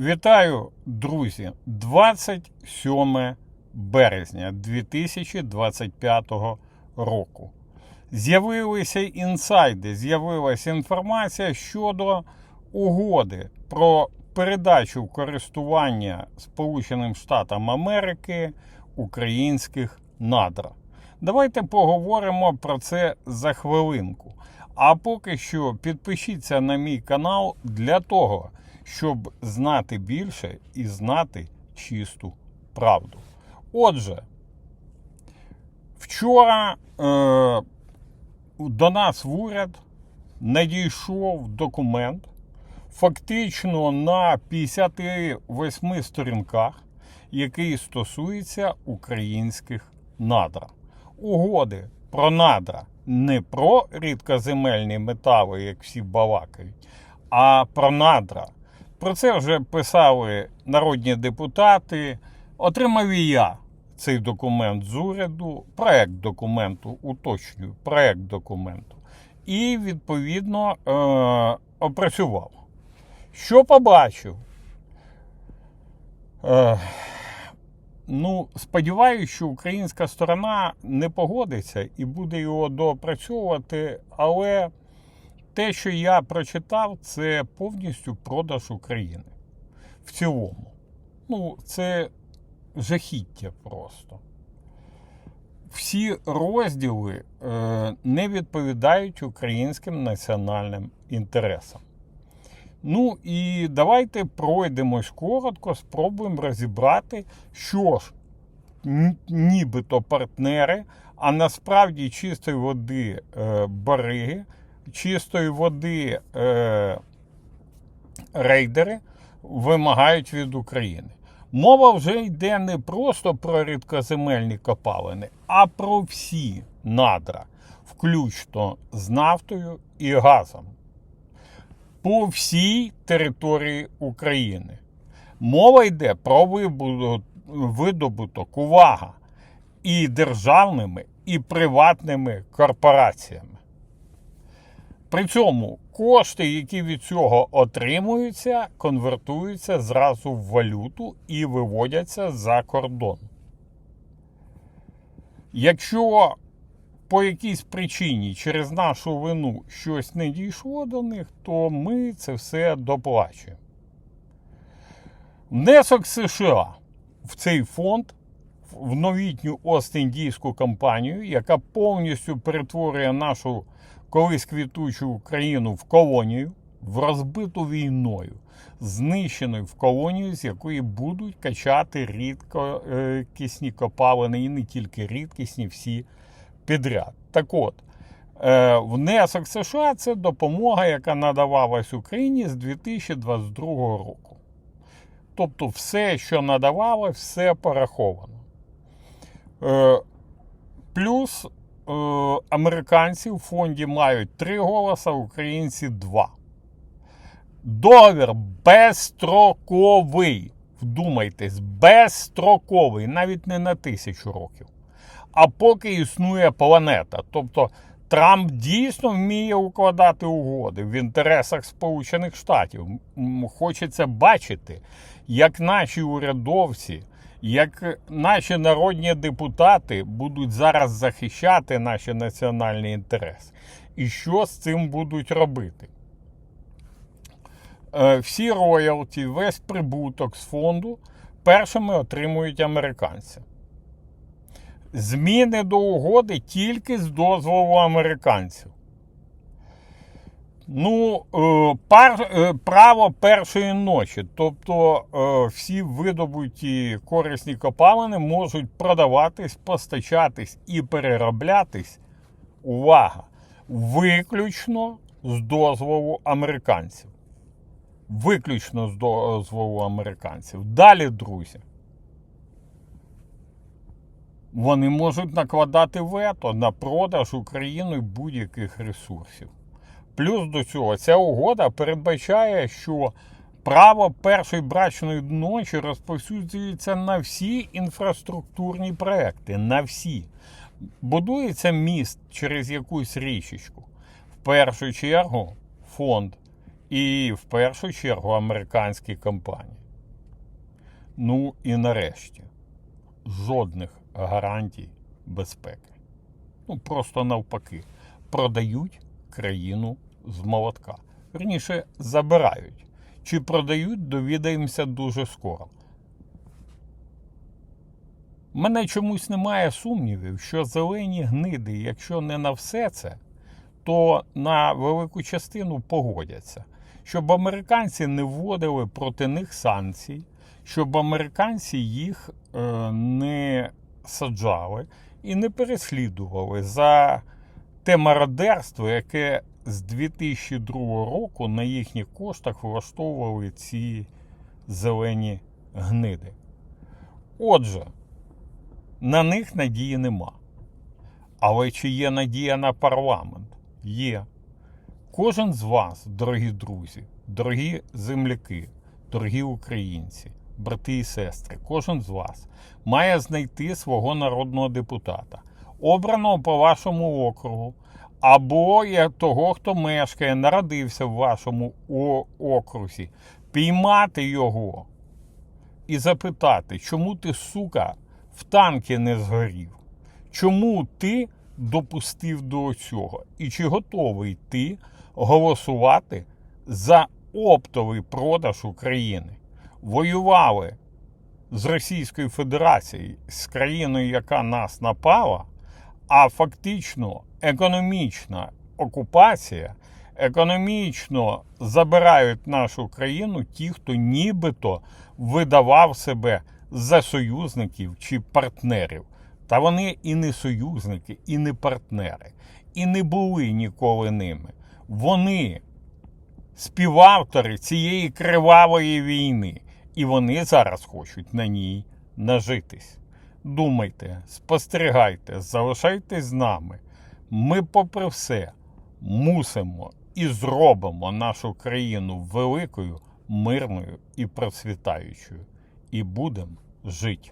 Вітаю, друзі! 27 березня 2025 року. З'явилися інсайди, з'явилася інформація щодо угоди про передачу користування Сполученим Штатам Америки українських надр. Давайте поговоримо про це за хвилинку. А поки що підпишіться на мій канал для того, щоб знати більше і знати чисту правду. Отже, вчора е, до нас в уряд надійшов документ, фактично на 58 сторінках, який стосується українських надр. Угоди про надра не про рідкоземельні метали, як всі балакають, а про надра. Про це вже писали народні депутати. Отримав і я цей документ з уряду, проект документу, уточнюю, проект документу. І відповідно е- опрацював. Що побачив? Е- Ну, сподіваюся, що українська сторона не погодиться і буде його доопрацьовувати, але те, що я прочитав, це повністю продаж України. В цілому. Ну, це жахіття просто. Всі розділи е, не відповідають українським національним інтересам. Ну і давайте пройдемось коротко, спробуємо розібрати, що ж нібито партнери, а насправді чистої води е, бариги, чистої води е, рейдери вимагають від України. Мова вже йде не просто про рідкоземельні копалини, а про всі надра, включно з нафтою і газом по всій території України. Мова йде про видобуток, увага, і державними, і приватними корпораціями. При цьому кошти, які від цього отримуються, конвертуються зразу в валюту і виводяться за кордон. Якщо по якійсь причині через нашу вину щось не дійшло до них, то ми це все доплачуємо. Внесок США в цей фонд в новітню Ост-Індійську компанію, яка повністю перетворює нашу колись квітучу Україну в колонію, в розбиту війною, знищену в колонію, з якої будуть качати рідкісні копалини, і не тільки рідкісні, всі підряд. Так от, е, внесок США це допомога, яка надавалась Україні з 2022 року. Тобто, все, що надавалось, все пораховано. Е, Плюс е, американці в фонді мають три голоса, українці два. Договір безстроковий. Вдумайтесь, безстроковий, навіть не на тисячу років. А поки існує планета. Тобто Трамп дійсно вміє укладати угоди в інтересах Сполучених Штатів. Хочеться бачити, як наші урядовці, як наші народні депутати будуть зараз захищати наші національні інтереси. І що з цим будуть робити? Е, Всі роялті, весь прибуток з фонду першими отримують американці. Зміни до угоди тільки з дозволу американців. Ну, е, пар, е, право першої ночі. Тобто е, всі видобуті корисні копалини можуть продаватись, постачатись і перероблятись. Увага! Виключно з дозволу американців. Виключно з дозволу американців. Далі, друзі. Вони можуть накладати вето на продаж Україною будь-яких ресурсів. Плюс до цього ця угода передбачає, що право першої брачної ночі розповсюджується на всі інфраструктурні проекти. На всі. Будується міст через якусь річечку. В першу чергу фонд і в першу чергу американські компанії. Ну і нарешті жодних гарантій безпеки. Ну просто навпаки, продають країну з молотка. Верніше, забирають. Чи продають, довідаємося дуже скоро. Мене чомусь немає сумнівів, що зелені гниди, якщо не на все це, то на велику частину погодяться, щоб американці не вводили проти них санкцій, щоб американці їх е, не саджали і не переслідували за те мародерство, яке з 2002 року на їхніх коштах влаштовували ці зелені гниди. Отже, на них надії нема. Але чи є надія на парламент? Є. Кожен з вас, дорогі друзі, дорогі земляки, дорогі українці, брати і сестри, кожен з вас має знайти свого народного депутата, обраного по вашому округу, або є того, хто мешкає, народився в вашому окрузі, піймати його і запитати, чому ти, сука, в танки не згорів? Чому ти допустив до цього? І чи готовий ти голосувати за оптовий продаж України? Воювали з Російською Федерацією, з країною, яка нас напала, а фактично економічна окупація, економічно забирають нашу країну ті, хто нібито видавав себе за союзників чи партнерів. Та вони і не союзники, і не партнери, і не були ніколи ними. Вони співавтори цієї кривавої війни, і вони зараз хочуть на ній нажитись. Думайте, спостерігайте, залишайтесь з нами. Ми, попри все, мусимо і зробимо нашу країну великою, мирною і процвітаючою. І будемо жити.